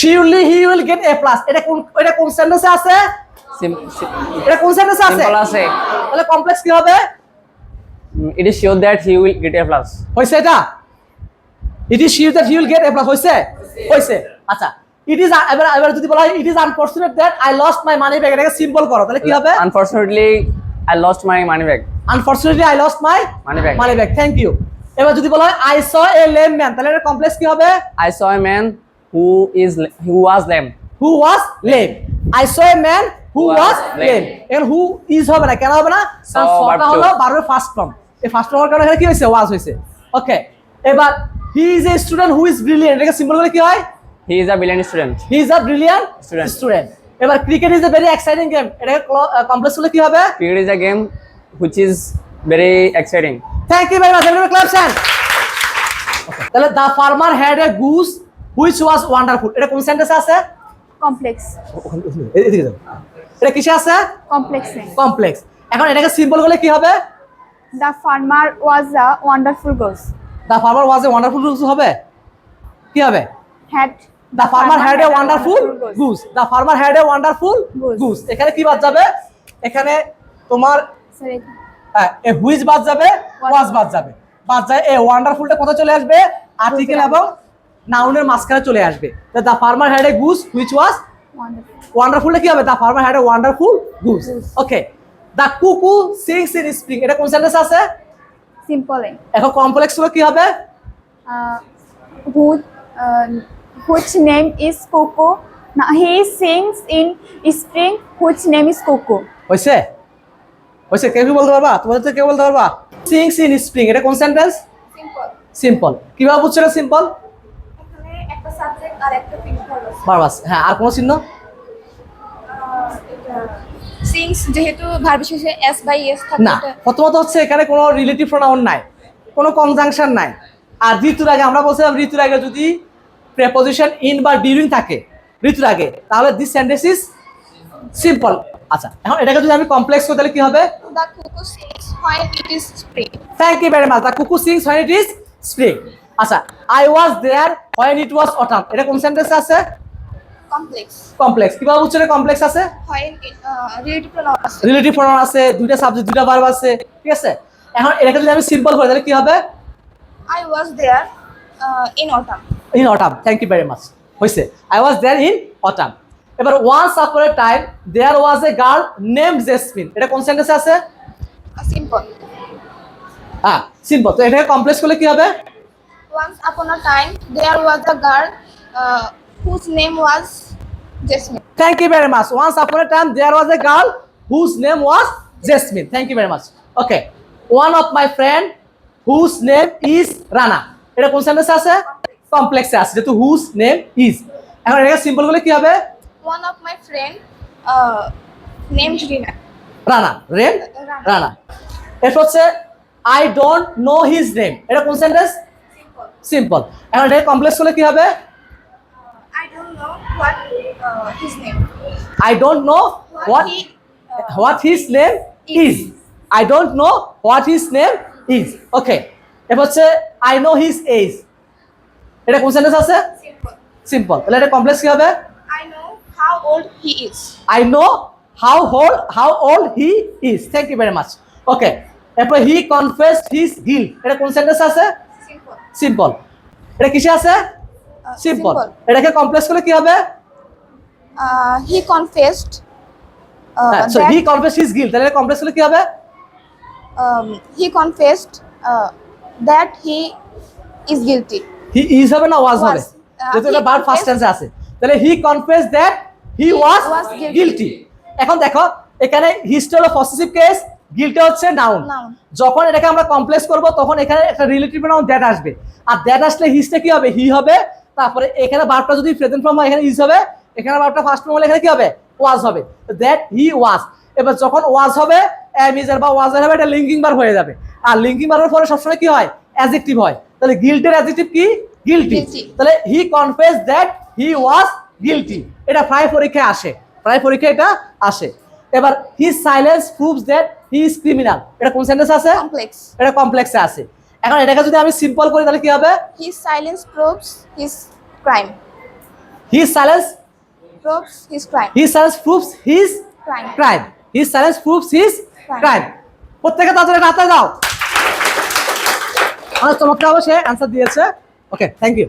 Surely he will get A plus এটা কোন এটা কোন সেন্টেন্সে আছে? এটা কোন সেন্টেন্সে আছে? সিম্পল আছে। তাহলে কমপ্লেক্স কি হবে? It is sure that he will get A plus হয়েছে এটা? It is sure that he will get A plus হয়েছে হয়েছে আচ্ছা ইট ইজ এবার এবার যদি বলা হয় it is unfortunate that I lost my money bag এটাকে সিম্পল করো তাহলে কি হবে? Unfortunately I lost my money bag unfortunately I lost my Money bag. Money bag thank you এবার যদি বলা হয় I saw a lame man তাহলে এটা কমপ্লেক্স কি হবে? I saw a man is who was lame who was lame I saw a man who Who was lame. এর who is হবে না? কেন হবে না? কারণ সটা হলো. বারোর ফার্স্ট ফর্ম এই ফার্স্ট ফর্মের কারণে কি হয়েছে? ওয়াজ হয়েছে। ওকে এবার he is a student who is brilliant এটাকে সিম্পল করে কি হয়? He is a brilliant student he is a brilliant Student. Student এবার cricket is a very exciting game এটাকে কমপ্লেক্স করলে কি হবে? Cricket is a game which is very exciting thank you very much everybody claps hand তাহলে the farmer had a goose which was wonderful এটা কোন সেন্টেন্সে আছে? কমপ্লেক্স এদিকে যাও। এটা কিসে আছে? কমপ্লেক্স কমপ্লেক্স এখন এটাকে সিম্পল করলে কি হবে? The farmer was a wonderful goose the farmer was a wonderful goose হবে? কি হবে? Had the farmer had a wonderful goose the farmer had a wonderful. Goose এখানে কি বাদ যাবে? এখানে তোমার হ্যাঁ এ হুইচ বাদ যাবে? ওয়াজ বাদ যাবে। বাদ যায় এ ওয়ান্ডারফুলটা কোথায় চলে আসবে? আর্টিকেল এবং নাউনের মাঝখানে চলে আসবে। The farmer had a goose which was ওয়ান্ডারফুলটা কি হবে? The farmer had a wonderful goose okay the cuckoo sings in spring এটা কোন সেন্টেন্স আছে? সিম্পল এখন কমপ্লেক্স হলো কি হবে? হু name is Coco? now he sings in spring which name is Coco? হয়েছে হয়েছে কেউ কি বলতে পারবা? তোমাদের তো কেউ বলতে পারবা? সিংস ইন স্প্রিং এটা কোন সেন্টেন্স সিম্পল সিম্পল কীভাবে বুঝছ সিম্পল আর একটা হ্যাঁ আর কোনো চিহ্ন? সিংস যেহেতু ভার্ব শেষে এস বাই এস থাকে না প্রথমত হচ্ছে এখানে কোনো রিলেটিভ প্রোনাউন নাই কোনো কনজাংশন নাই। আর ঋতুর আগে আমরা বলছিলাম ঋতুর আগে যদি প্রেপোজিশন ইন বা ডিউরিং থাকে ঋতুর আগে তাহলে দিস সেন্টেন্স ইজ সিম্পল আচ্ছা এখন এটাকে যদি আমি কমপ্লেক্স করি তাহলে কি হবে? The cuckoo sings when it is spring thank you very much the cuckoo sings when it is spring আচ্ছা I was there when it was autumn এটা কোন সেন্টেন্স আছে? কমপ্লেক্স কমপ্লেক্স কীভাবে বুঝছ কমপ্লেক্স আছে? হোয়েন রিলেটিভ প্রোনাউন আছে। Relative pronoun আছে দুইটা সাবজেক্ট দুইটা ভার্ব আছে ঠিক আছে? এখন এটাকে যদি আমি সিম্পল করি তাহলে কি হবে? I was there in autumn in autumn thank you very much হয়েছে I was there in autumn এবার once after a time there was a girl name Jasmine এটা কোন সেন্টেন্সে আছে? সিম্পল হ্যাঁ সিম্পল তো এটাকে কমপ্লেক্স করলে কি হবে? Once upon a time there was a girl whose name was Jasmine thank you very much once after a time there was a girl whose name was Jasmine thank you very much okay one of my friend whose name is Rana এটা কোন সেন্টেন্সে আছে? কমপ্লেক্সে আছে যেহেতু whose name is এখন এটাকে simple করলে কি হবে? One of my friend name Rana rain Rana. Rana এরপর হচ্ছে I don't know his name এটা কোন সেন্টেন্স সিম্পল এখন এটাকে কমপ্লেক্স করলে কি হবে? I don't know what his name. I don't know what what his name is I don't know what his name is okay এরপর হচ্ছে আই নো হিজ এজ এটা কোন সেন্টেন্স আছে? সিম্পল তাহলে এটা কমপ্লেক্স কি হবে? I know how old he is. I know how hole how old he is thank you very much okay এরপর হি কনফেসড হিজ গিল এটা কোন সেন্টেন্স আছে. সিম্পল এটা কিসে আছে? সিম্পল এটাকে কমপ্লেক্স করলে কি হবে? he confessed uh, হ্যাঁ that he confess his guilt তাহলে কমপ্লেক্স করলে কি হবে? he confessed uh, that he is he is হবে না ওয়াজ হবে? uh, যেহেতু এটা বার ফার্স্ট টেন্সে আছে। তাহলে he confess that he was. Guilty এখন দেখো এখানে হিস্ট হলো পজিটিভ কেস গিলটি হচ্ছে নাউন যখন এটাকে আমরা কমপ্লেক্স করব তখন এখানে একটা রিলেটিভ নাউন দ্যাট আসবে। আর দ্যাট আসলে হিস্টে কি হবে? হি হবে। তারপরে এখানে বারটা যদি প্রেজেন্ট ফর্ম হয় এখানে ইজ হবে। এখানে বারটা ফার্স্ট ফর্ম হলে এখানে কি হবে? ওয়াজ হবে। দ্যাট হি ওয়াজ এবার যখন ওয়াজ হবে অ্যামিজার বা ওয়াজার হবে এটা লিঙ্কিং বার হয়ে যাবে। আর লিঙ্কিং বারের পরে সবসময় কি হয়? অ্যাডজেক্টিভ হয়। তাহলে গিল্টের অ্যাডজেক্টিভ কি? গিলটি তাহলে he confess that he was guilty এটা প্রায় পরীক্ষায় আসে। প্রায় পরীক্ষায় এটা আসে। এবার he silence proves that he is criminal এটা কোন সেন্টেন্স আছে? কমপ্লেক্স এটা কমপ্লেক্সে আছে। এখন এটাকে যদি আমি সিম্পল করি তাহলে কি হবে? He silence proves his crime he silence proves his crime he silence proves his crime crime he silence proves his crime প্রত্যেকে তাহলে রাতে দাও আমার চমৎকার অবশ্যই অ্যান্সার দিয়েছে। Okay thank you